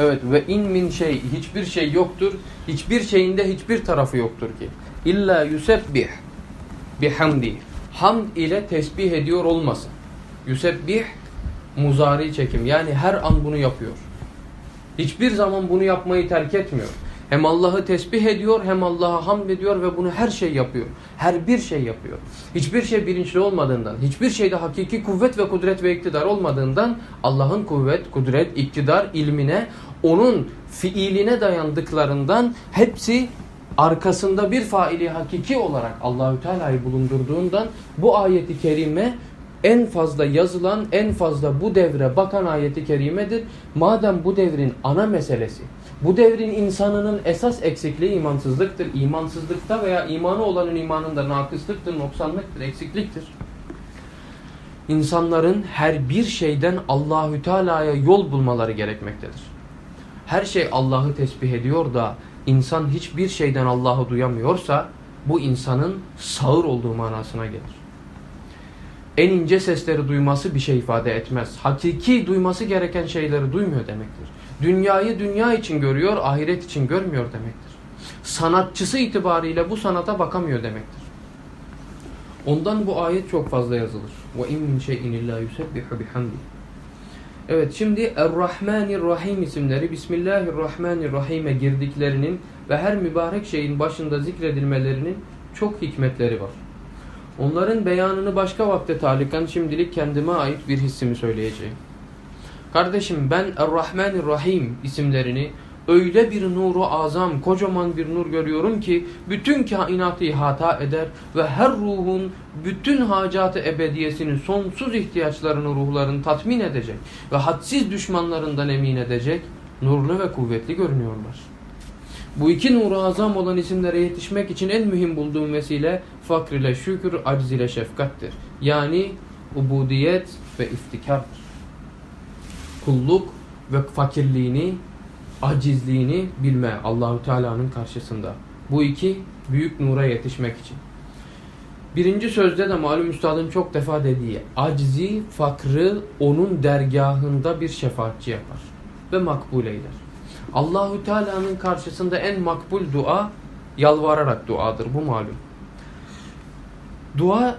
Evet ve in min şey hiçbir şey yoktur. Hiçbir şeyinde hiçbir tarafı yoktur ki. İlla yusebbih bihamdi. Hamd ile tesbih ediyor olmasın. Yusebbih muzari çekim. Yani her an bunu yapıyor. Hiçbir zaman bunu yapmayı terk etmiyor. Hem Allah'ı tesbih ediyor hem Allah'a hamd ediyor ve bunu her şey yapıyor. Her bir şey yapıyor. Hiçbir şey bilinçli olmadığından, hiçbir şeyde hakiki kuvvet ve kudret ve iktidar olmadığından Allah'ın kuvvet, kudret, iktidar ilmine, onun fiiline dayandıklarından hepsi arkasında bir faili hakiki olarak Allahü Teala'yı bulundurduğundan bu ayeti kerime en fazla yazılan, en fazla bu devre bakan ayeti kerimedir. Madem bu devrin ana meselesi, bu devrin insanının esas eksikliği imansızlıktır. İmansızlıkta veya imanı olanın imanında nakıslıktır, noksanlıktır, eksikliktir. İnsanların her bir şeyden Allahü Teala'ya yol bulmaları gerekmektedir. Her şey Allah'ı tesbih ediyor da insan hiçbir şeyden Allah'ı duyamıyorsa bu insanın sağır olduğu manasına gelir en ince sesleri duyması bir şey ifade etmez. Hakiki duyması gereken şeyleri duymuyor demektir. Dünyayı dünya için görüyor, ahiret için görmüyor demektir. Sanatçısı itibariyle bu sanata bakamıyor demektir. Ondan bu ayet çok fazla yazılır. İn min şey'in illa yusebbihu bihamdi. Evet şimdi Er-Rahmanir-Rahim isimleri Bismillahirrahmanirrahim'e girdiklerinin ve her mübarek şeyin başında zikredilmelerinin çok hikmetleri var. Onların beyanını başka vakte talikan şimdilik kendime ait bir hissimi söyleyeceğim. Kardeşim ben Er-Rahmanir-Rahim isimlerini öyle bir nuru azam, kocaman bir nur görüyorum ki bütün kainatı ihata eder ve her ruhun bütün hacatı ebediyesini, sonsuz ihtiyaçlarını ruhların tatmin edecek ve hadsiz düşmanlarından emin edecek nurlu ve kuvvetli görünüyorlar. Bu iki nuru azam olan isimlere yetişmek için en mühim bulduğum vesile fakr ile şükür, aciz ile şefkattir. Yani ubudiyet ve iftikardır. Kulluk ve fakirliğini, acizliğini bilme Allahu Teala'nın karşısında. Bu iki büyük nura yetişmek için. Birinci sözde de malum üstadın çok defa dediği acizi, fakrı onun dergahında bir şefaatçi yapar ve makbul eyler. Allahu Teala'nın karşısında en makbul dua yalvararak duadır. Bu malum. Dua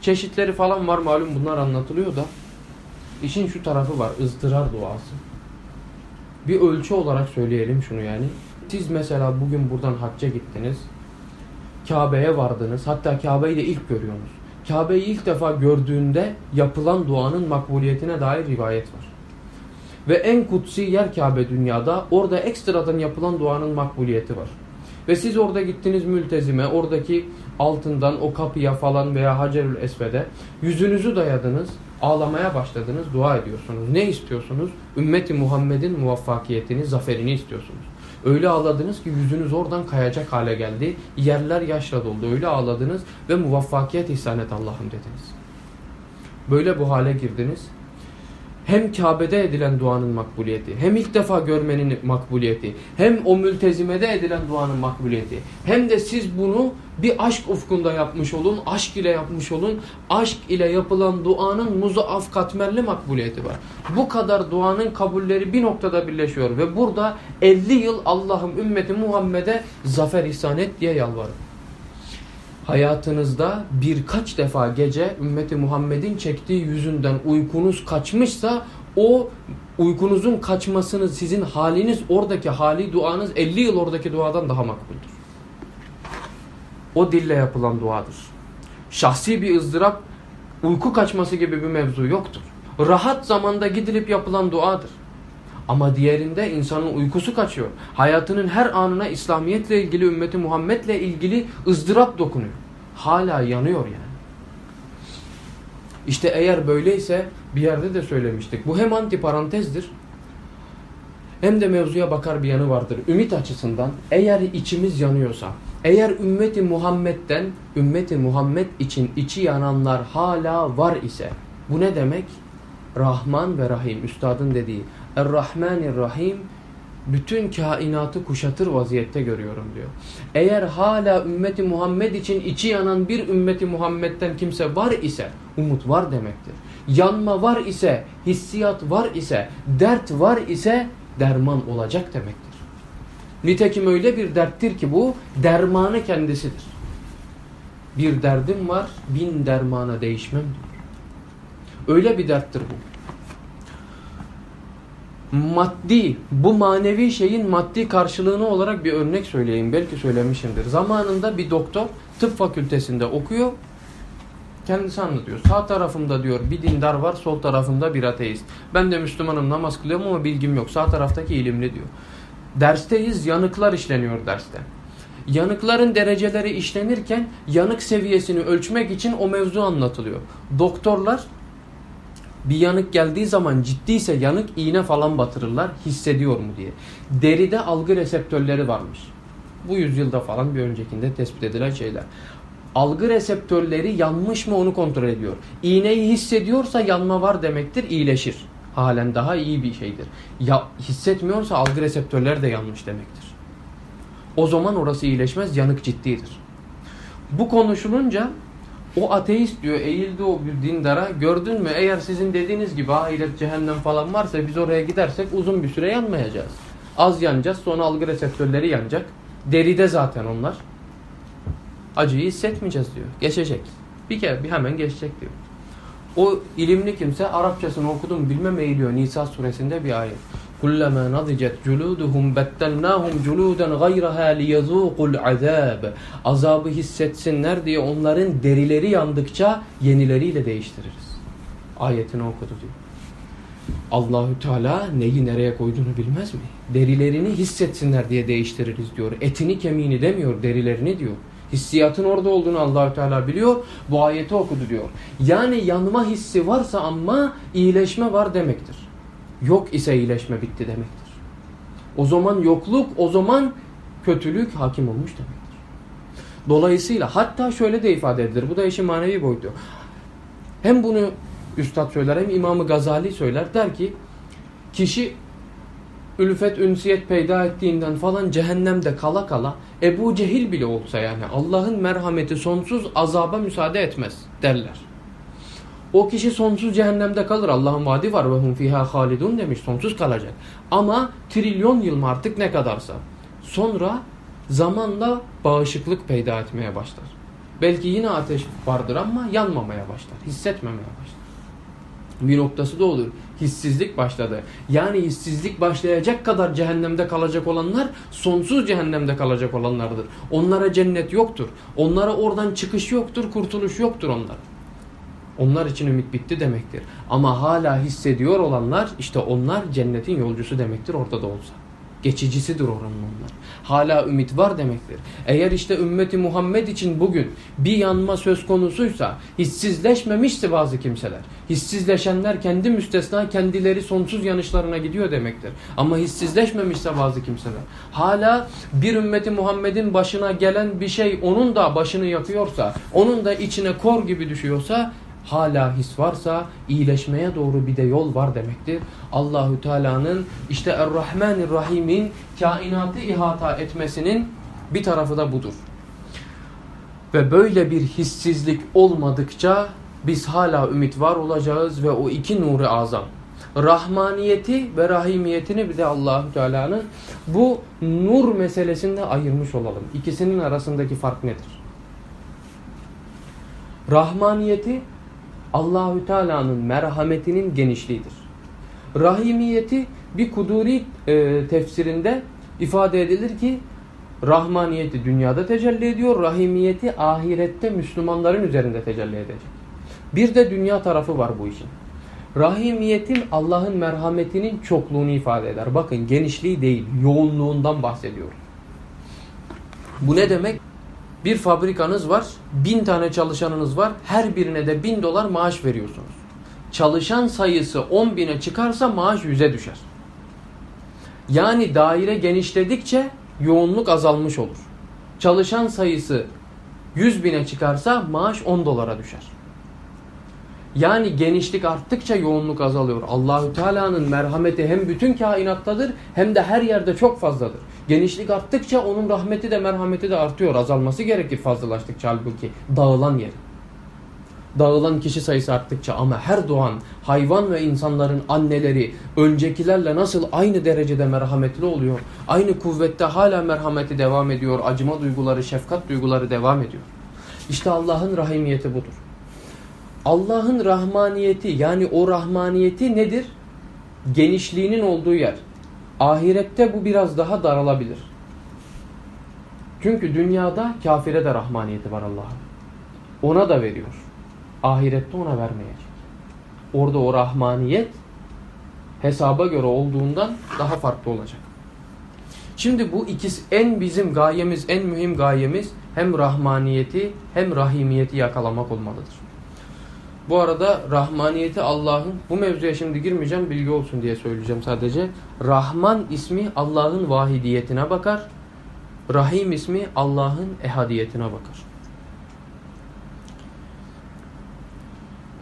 çeşitleri falan var malum bunlar anlatılıyor da işin şu tarafı var ızdırar duası. Bir ölçü olarak söyleyelim şunu yani. Siz mesela bugün buradan hacca gittiniz. Kabe'ye vardınız. Hatta Kabe'yi de ilk görüyorsunuz. Kabe'yi ilk defa gördüğünde yapılan duanın makbuliyetine dair rivayet var. Ve en kutsi yer Kabe dünyada. Orada ekstradan yapılan duanın makbuliyeti var. Ve siz orada gittiniz mültezime, oradaki altından o kapıya falan veya Hacerül Esved'e yüzünüzü dayadınız, ağlamaya başladınız, dua ediyorsunuz. Ne istiyorsunuz? Ümmeti Muhammed'in muvaffakiyetini, zaferini istiyorsunuz. Öyle ağladınız ki yüzünüz oradan kayacak hale geldi. Yerler yaşla doldu. Öyle ağladınız ve muvaffakiyet ihsan et Allah'ım dediniz. Böyle bu hale girdiniz hem Kabe'de edilen duanın makbuliyeti, hem ilk defa görmenin makbuliyeti, hem o mültezimede edilen duanın makbuliyeti, hem de siz bunu bir aşk ufkunda yapmış olun, aşk ile yapmış olun, aşk ile yapılan duanın muzaaf katmerli makbuliyeti var. Bu kadar duanın kabulleri bir noktada birleşiyor ve burada 50 yıl Allah'ım ümmeti Muhammed'e zafer ihsan et diye yalvarın hayatınızda birkaç defa gece ümmeti Muhammed'in çektiği yüzünden uykunuz kaçmışsa o uykunuzun kaçmasını sizin haliniz oradaki hali duanız 50 yıl oradaki duadan daha makbuldür. O dille yapılan duadır. Şahsi bir ızdırap uyku kaçması gibi bir mevzu yoktur. Rahat zamanda gidilip yapılan duadır. Ama diğerinde insanın uykusu kaçıyor. Hayatının her anına İslamiyetle ilgili, ümmeti Muhammed'le ilgili ızdırap dokunuyor. Hala yanıyor yani. İşte eğer böyleyse bir yerde de söylemiştik. Bu hem antiparantezdir hem de mevzuya bakar bir yanı vardır. Ümit açısından eğer içimiz yanıyorsa, eğer ümmeti Muhammed'den, ümmeti Muhammed için içi yananlar hala var ise bu ne demek? Rahman ve Rahim, üstadın dediği Er-Rahmanir-Rahim bütün kainatı kuşatır vaziyette görüyorum diyor. Eğer hala ümmeti Muhammed için içi yanan bir ümmeti Muhammed'den kimse var ise umut var demektir. Yanma var ise, hissiyat var ise, dert var ise derman olacak demektir. Nitekim öyle bir derttir ki bu dermanı kendisidir. Bir derdim var bin dermana değişmem diyor. Öyle bir derttir bu. Maddi, bu manevi şeyin maddi karşılığını olarak bir örnek söyleyeyim. Belki söylemişimdir. Zamanında bir doktor tıp fakültesinde okuyor. Kendisi anlatıyor. Sağ tarafımda diyor bir dindar var, sol tarafımda bir ateist. Ben de Müslümanım, namaz kılıyorum ama bilgim yok. Sağ taraftaki ilimli diyor. Dersteyiz, yanıklar işleniyor derste. Yanıkların dereceleri işlenirken yanık seviyesini ölçmek için o mevzu anlatılıyor. Doktorlar bir yanık geldiği zaman ciddiyse yanık iğne falan batırırlar hissediyor mu diye. Deride algı reseptörleri varmış. Bu yüzyılda falan bir öncekinde tespit edilen şeyler. Algı reseptörleri yanmış mı onu kontrol ediyor. İğneyi hissediyorsa yanma var demektir iyileşir. Halen daha iyi bir şeydir. Ya hissetmiyorsa algı reseptörleri de yanmış demektir. O zaman orası iyileşmez yanık ciddidir. Bu konuşulunca o ateist diyor eğildi o bir dindara gördün mü eğer sizin dediğiniz gibi ahiret cehennem falan varsa biz oraya gidersek uzun bir süre yanmayacağız. Az yanacağız sonra algı reseptörleri yanacak. Deride zaten onlar. Acıyı hissetmeyeceğiz diyor. Geçecek. Bir kere bir hemen geçecek diyor. O ilimli kimse Arapçasını okudum bilmem eğiliyor. Nisa suresinde bir ayet. Kullama nadicet culuduhum bettelnahum culuden gayraha liyezûkul azab. Azabı hissetsinler diye onların derileri yandıkça yenileriyle değiştiririz. Ayetini okudu diyor. Allahü Teala neyi nereye koyduğunu bilmez mi? Derilerini hissetsinler diye değiştiririz diyor. Etini kemiğini demiyor, derilerini diyor. Hissiyatın orada olduğunu Allahü Teala biliyor. Bu ayeti okudu diyor. Yani yanma hissi varsa ama iyileşme var demektir. Yok ise iyileşme bitti demektir. O zaman yokluk, o zaman kötülük hakim olmuş demektir. Dolayısıyla hatta şöyle de ifade edilir. Bu da işin manevi boyutu. Hem bunu Üstad söyler hem İmamı Gazali söyler. Der ki kişi ülfet, ünsiyet peyda ettiğinden falan cehennemde kala kala Ebu Cehil bile olsa yani Allah'ın merhameti sonsuz azaba müsaade etmez derler. O kişi sonsuz cehennemde kalır. Allah'ın vaadi var ve hum fiha halidun demiş. Sonsuz kalacak. Ama trilyon yıl mı artık ne kadarsa. Sonra zamanla bağışıklık peyda etmeye başlar. Belki yine ateş vardır ama yanmamaya başlar. Hissetmemeye başlar. Bir noktası da olur. Hissizlik başladı. Yani hissizlik başlayacak kadar cehennemde kalacak olanlar sonsuz cehennemde kalacak olanlardır. Onlara cennet yoktur. Onlara oradan çıkış yoktur, kurtuluş yoktur onlar. Onlar için ümit bitti demektir. Ama hala hissediyor olanlar işte onlar cennetin yolcusu demektir orada da olsa. Geçicisidir oranın onlar. Hala ümit var demektir. Eğer işte ümmeti Muhammed için bugün bir yanma söz konusuysa hissizleşmemişse bazı kimseler. Hissizleşenler kendi müstesna kendileri sonsuz yanışlarına gidiyor demektir. Ama hissizleşmemişse bazı kimseler. Hala bir ümmeti Muhammed'in başına gelen bir şey onun da başını yakıyorsa, onun da içine kor gibi düşüyorsa hala his varsa iyileşmeye doğru bir de yol var demektir. Allahü Teala'nın işte Er-Rahmanir-Rahim'in kainatı ihata etmesinin bir tarafı da budur. Ve böyle bir hissizlik olmadıkça biz hala ümit var olacağız ve o iki nuru azam rahmaniyeti ve rahimiyetini bir de Allahü Teala'nın bu nur meselesinde ayırmış olalım. İkisinin arasındaki fark nedir? Rahmaniyeti Allahü Teala'nın merhametinin genişliğidir. Rahimiyeti bir kuduri e, tefsirinde ifade edilir ki rahmaniyeti dünyada tecelli ediyor, rahimiyeti ahirette Müslümanların üzerinde tecelli edecek. Bir de dünya tarafı var bu işin. Rahimiyetin Allah'ın merhametinin çokluğunu ifade eder. Bakın genişliği değil, yoğunluğundan bahsediyor. Bu ne demek? Bir fabrikanız var, bin tane çalışanınız var, her birine de bin dolar maaş veriyorsunuz. Çalışan sayısı on bine çıkarsa maaş yüze düşer. Yani daire genişledikçe yoğunluk azalmış olur. Çalışan sayısı 100 bine çıkarsa maaş 10 dolara düşer. Yani genişlik arttıkça yoğunluk azalıyor. Allahü Teala'nın merhameti hem bütün kainattadır hem de her yerde çok fazladır. Genişlik arttıkça onun rahmeti de merhameti de artıyor. Azalması gerekir fazlalaştıkça halbuki dağılan yer. dağılan kişi sayısı arttıkça ama her doğan hayvan ve insanların anneleri öncekilerle nasıl aynı derecede merhametli oluyor, aynı kuvvette hala merhameti devam ediyor, acıma duyguları, şefkat duyguları devam ediyor. İşte Allah'ın rahimiyeti budur. Allah'ın rahmaniyeti yani o rahmaniyeti nedir? Genişliğinin olduğu yer. Ahirette bu biraz daha daralabilir. Çünkü dünyada kafire de rahmaniyeti var Allah'ın. Ona da veriyor. Ahirette ona vermeyecek. Orada o rahmaniyet hesaba göre olduğundan daha farklı olacak. Şimdi bu ikisi en bizim gayemiz, en mühim gayemiz hem rahmaniyeti hem rahimiyeti yakalamak olmalıdır. Bu arada rahmaniyeti Allah'ın, bu mevzuya şimdi girmeyeceğim bilgi olsun diye söyleyeceğim sadece. Rahman ismi Allah'ın vahidiyetine bakar. Rahim ismi Allah'ın ehadiyetine bakar.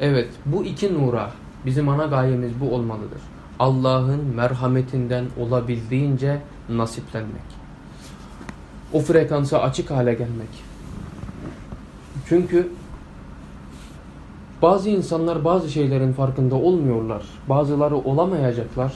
Evet bu iki nura bizim ana gayemiz bu olmalıdır. Allah'ın merhametinden olabildiğince nasiplenmek. O frekansa açık hale gelmek. Çünkü bazı insanlar bazı şeylerin farkında olmuyorlar. Bazıları olamayacaklar.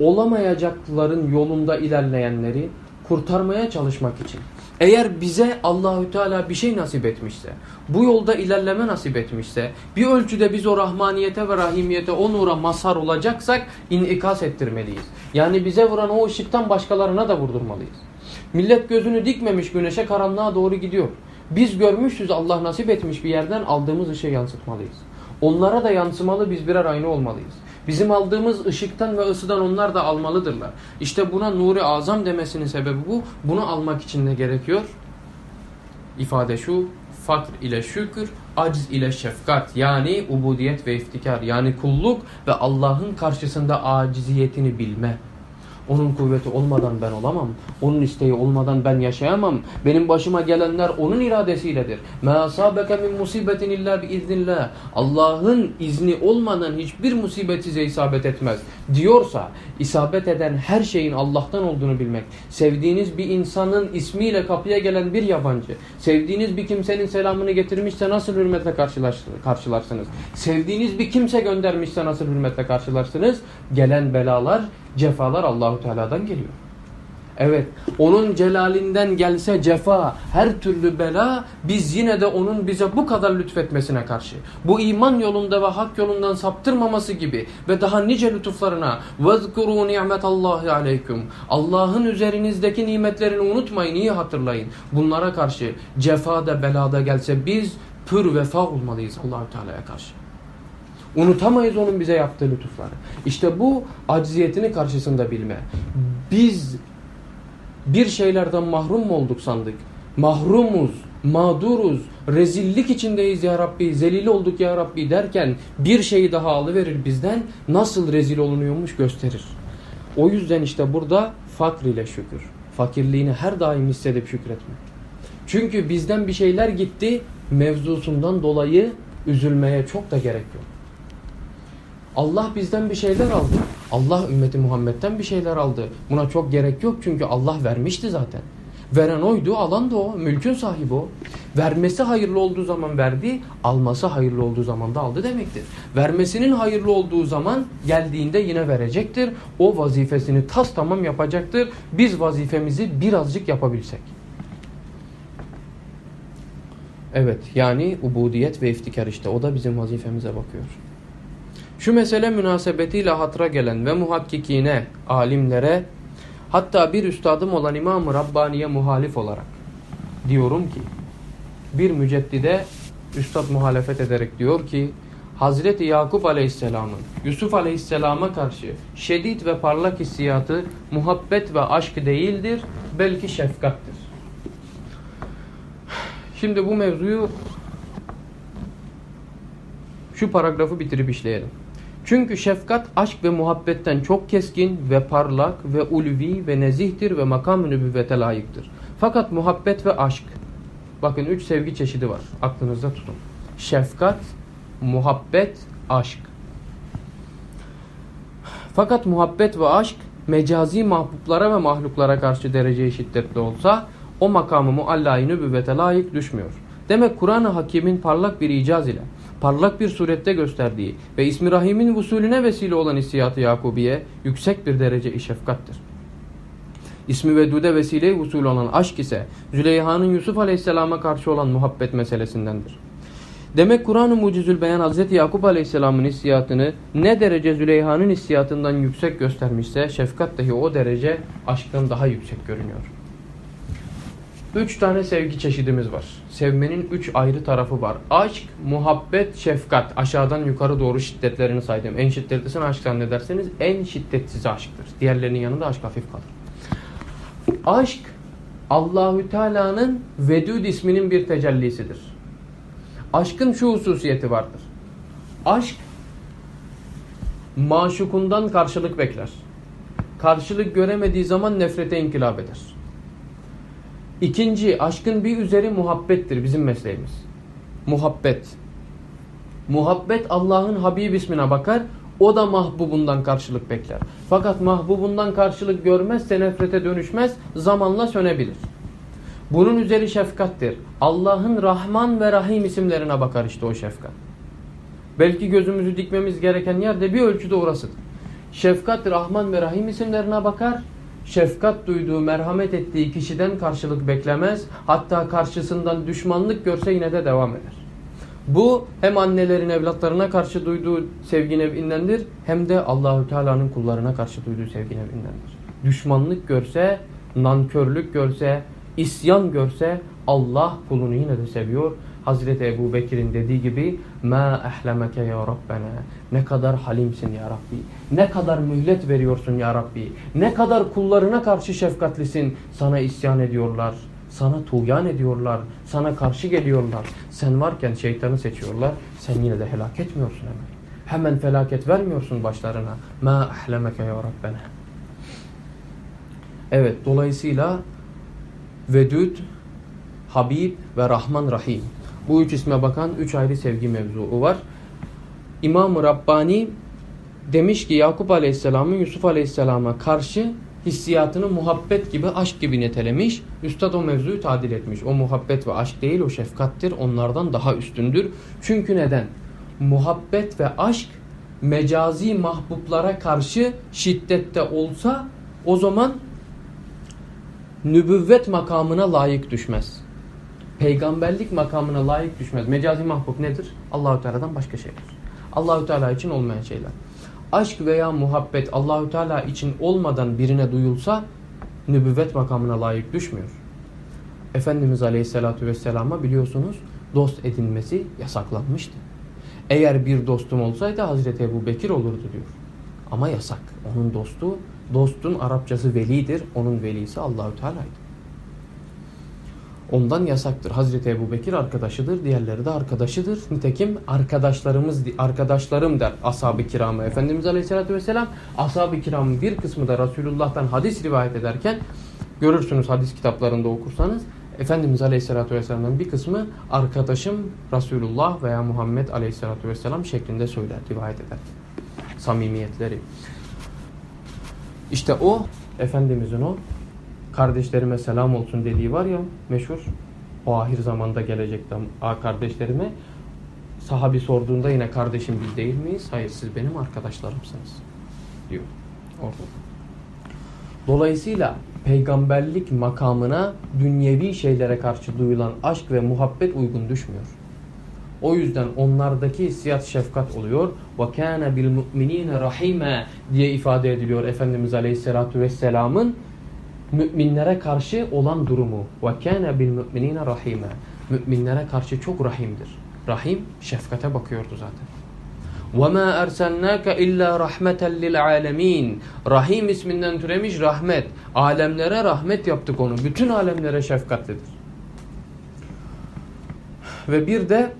Olamayacakların yolunda ilerleyenleri kurtarmaya çalışmak için. Eğer bize Allahü Teala bir şey nasip etmişse, bu yolda ilerleme nasip etmişse, bir ölçüde biz o rahmaniyete ve rahimiyete, o nura mazhar olacaksak inikas ettirmeliyiz. Yani bize vuran o ışıktan başkalarına da vurdurmalıyız. Millet gözünü dikmemiş güneşe karanlığa doğru gidiyor. Biz görmüşüz Allah nasip etmiş bir yerden aldığımız ışığı yansıtmalıyız. Onlara da yansımalı biz birer aynı olmalıyız. Bizim aldığımız ışıktan ve ısıdan onlar da almalıdırlar. İşte buna nuri azam demesinin sebebi bu. Bunu almak için ne gerekiyor? İfade şu, fakr ile şükür, aciz ile şefkat yani ubudiyet ve iftikar yani kulluk ve Allah'ın karşısında aciziyetini bilme. Onun kuvveti olmadan ben olamam. Onun isteği olmadan ben yaşayamam. Benim başıma gelenler onun iradesiyledir. مَا أَصَابَكَ مِنْ مُصِيبَةٍ اِلَّا بِاِذْنِ Allah'ın izni olmadan hiçbir musibet size isabet etmez. Diyorsa isabet eden her şeyin Allah'tan olduğunu bilmek. Sevdiğiniz bir insanın ismiyle kapıya gelen bir yabancı. Sevdiğiniz bir kimsenin selamını getirmişse nasıl hürmetle karşılarsınız? Sevdiğiniz bir kimse göndermişse nasıl hürmetle karşılarsınız? Gelen belalar cefalar Allahu Teala'dan geliyor. Evet, onun celalinden gelse cefa, her türlü bela biz yine de onun bize bu kadar lütfetmesine karşı. Bu iman yolunda ve hak yolundan saptırmaması gibi ve daha nice lütuflarına وَذْكُرُوا نِعْمَةَ اللّٰهِ عَلَيْكُمْ Allah'ın üzerinizdeki nimetlerini unutmayın, iyi hatırlayın. Bunlara karşı cefada belada gelse biz pür vefa olmalıyız Allahu Teala'ya karşı. Unutamayız onun bize yaptığı lütufları. İşte bu acziyetini karşısında bilme. Biz bir şeylerden mahrum mu olduk sandık? Mahrumuz, mağduruz, rezillik içindeyiz ya Rabbi, zelil olduk ya Rabbi derken bir şeyi daha alıverir bizden nasıl rezil olunuyormuş gösterir. O yüzden işte burada fakr ile şükür. Fakirliğini her daim hissedip şükretmek. Çünkü bizden bir şeyler gitti mevzusundan dolayı üzülmeye çok da gerek yok. Allah bizden bir şeyler aldı. Allah ümmeti Muhammed'den bir şeyler aldı. Buna çok gerek yok çünkü Allah vermişti zaten. Veren oydu, alan da o. Mülkün sahibi o. Vermesi hayırlı olduğu zaman verdi, alması hayırlı olduğu zaman da aldı demektir. Vermesinin hayırlı olduğu zaman geldiğinde yine verecektir. O vazifesini tas tamam yapacaktır. Biz vazifemizi birazcık yapabilsek. Evet yani ubudiyet ve iftikar işte o da bizim vazifemize bakıyor. Şu mesele münasebetiyle hatıra gelen ve muhakkikine, alimlere hatta bir üstadım olan İmam-ı Rabbani'ye muhalif olarak diyorum ki bir müceddide üstad muhalefet ederek diyor ki Hazreti Yakup Aleyhisselam'ın Yusuf Aleyhisselam'a karşı şiddet ve parlak hissiyatı muhabbet ve aşk değildir belki şefkattir. Şimdi bu mevzuyu şu paragrafı bitirip işleyelim. Çünkü şefkat aşk ve muhabbetten çok keskin ve parlak ve ulvi ve nezihtir ve makam-ı nübüvvete layıktır. Fakat muhabbet ve aşk bakın üç sevgi çeşidi var. Aklınızda tutun. Şefkat, muhabbet, aşk. Fakat muhabbet ve aşk mecazi mahbublara ve mahluklara karşı derece şiddetli olsa o makamı muallayı nübüvvete layık düşmüyor. Demek Kur'an-ı Hakim'in parlak bir icaz ile parlak bir surette gösterdiği ve ismi Rahim'in vusulüne vesile olan hissiyatı Yakubiye yüksek bir derece şefkattir. İsmi Vedud'e vesile usul olan aşk ise Züleyha'nın Yusuf Aleyhisselam'a karşı olan muhabbet meselesindendir. Demek Kur'an-ı Mucizül Beyan Hz. Yakup Aleyhisselam'ın hissiyatını ne derece Züleyha'nın hissiyatından yüksek göstermişse şefkat dahi o derece aşktan daha yüksek görünüyor. Üç tane sevgi çeşidimiz var. Sevmenin üç ayrı tarafı var. Aşk, muhabbet, şefkat. Aşağıdan yukarı doğru şiddetlerini saydım. En şiddetlisini aşk zannederseniz en şiddetsiz aşktır. Diğerlerinin yanında aşk hafif kalır. Aşk Allahü Teala'nın Vedud isminin bir tecellisidir. Aşkın şu hususiyeti vardır. Aşk maşukundan karşılık bekler. Karşılık göremediği zaman nefrete inkılap eder. İkinci, aşkın bir üzeri muhabbettir bizim mesleğimiz. Muhabbet. Muhabbet Allah'ın Habib ismine bakar, o da mahbubundan karşılık bekler. Fakat mahbubundan karşılık görmezse nefrete dönüşmez, zamanla sönebilir. Bunun üzeri şefkattir. Allah'ın Rahman ve Rahim isimlerine bakar işte o şefkat. Belki gözümüzü dikmemiz gereken yer de bir ölçüde orasıdır. Şefkat Rahman ve Rahim isimlerine bakar. Şefkat duyduğu, merhamet ettiği kişiden karşılık beklemez. Hatta karşısından düşmanlık görse yine de devam eder. Bu hem annelerin evlatlarına karşı duyduğu sevgi nevindendir hem de Allahü Teala'nın kullarına karşı duyduğu sevgi nevindendir. Düşmanlık görse, nankörlük görse, isyan görse Allah kulunu yine de seviyor. Hazreti Ebu Bekir'in dediği gibi ma ehlemeke ya Rabbena ne kadar halimsin ya Rabbi. Ne kadar mühlet veriyorsun ya Rabbi. Ne kadar kullarına karşı şefkatlisin. Sana isyan ediyorlar. Sana tuğyan ediyorlar. Sana karşı geliyorlar. Sen varken şeytanı seçiyorlar. Sen yine de helak etmiyorsun hemen. Hemen felaket vermiyorsun başlarına. Ma ehlemeke ya Rabbena evet dolayısıyla Vedud, Habib ve Rahman Rahim. Bu üç isme bakan üç ayrı sevgi mevzuu var. İmam-ı Rabbani demiş ki Yakup Aleyhisselam'ın Yusuf Aleyhisselam'a karşı hissiyatını muhabbet gibi, aşk gibi nitelemiş. Üstad o mevzuyu tadil etmiş. O muhabbet ve aşk değil, o şefkattir. Onlardan daha üstündür. Çünkü neden? Muhabbet ve aşk mecazi mahbublara karşı şiddette olsa o zaman nübüvvet makamına layık düşmez. Peygamberlik makamına layık düşmez. Mecazi mahbub nedir? Allahü Teala'dan başka şeyler. Allahü Teala için olmayan şeyler. Aşk veya muhabbet Allahü Teala için olmadan birine duyulsa nübüvvet makamına layık düşmüyor. Efendimiz Aleyhisselatü Vesselam'a biliyorsunuz dost edinmesi yasaklanmıştı. Eğer bir dostum olsaydı Hazreti Ebu Bekir olurdu diyor. Ama yasak. Onun dostu, dostun Arapçası velidir. Onun velisi Allahü Teala'ydı. Ondan yasaktır. Hazreti Ebu Bekir arkadaşıdır. Diğerleri de arkadaşıdır. Nitekim arkadaşlarımız, arkadaşlarım der ashab-ı kiramı. Efendimiz Aleyhisselatü Vesselam ashab-ı kiramın bir kısmı da Resulullah'tan hadis rivayet ederken görürsünüz hadis kitaplarında okursanız Efendimiz Aleyhisselatü Vesselam'dan bir kısmı arkadaşım Resulullah veya Muhammed Aleyhisselatü Vesselam şeklinde söyler, rivayet eder. Samimiyetleri. İşte o Efendimizin o kardeşlerime selam olsun dediği var ya meşhur o ahir zamanda gelecekte kardeşlerime sahabi sorduğunda yine kardeşim biz değil miyiz? Hayır siz benim arkadaşlarımsınız diyor orada. Dolayısıyla peygamberlik makamına dünyevi şeylere karşı duyulan aşk ve muhabbet uygun düşmüyor. O yüzden onlardaki hissiyat şefkat oluyor. وَكَانَ بِالْمُؤْمِنِينَ رَحِيمًا diye ifade ediliyor Efendimiz Aleyhisselatü Vesselam'ın müminlere karşı olan durumu. وَكَانَ بِالْمُؤْمِنِينَ رَحِيمًا Müminlere karşı çok rahimdir. Rahim şefkate bakıyordu zaten. وَمَا أَرْسَلْنَاكَ إِلَّا رَحْمَةً لِلْعَالَمِينَ Rahim isminden türemiş rahmet. Alemlere rahmet yaptık onu. Bütün alemlere şefkatlidir. Ve bir de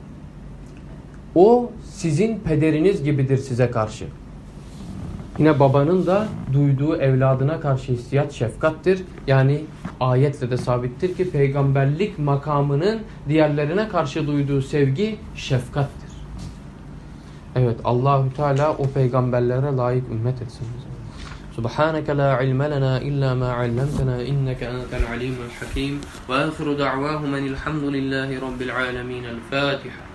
o sizin pederiniz gibidir size karşı. Yine babanın da duyduğu evladına karşı hissiyat şefkattir. Yani ayetle de sabittir ki peygamberlik makamının diğerlerine karşı duyduğu sevgi şefkattir. Evet Allahü Teala o peygamberlere layık ümmet etsin bize. Subhaneke la ilme lena illa ma allamtena inneke entel alimul hakim ve ahiru da'vahum enilhamdülillahi rabbil alemin. El Fatiha.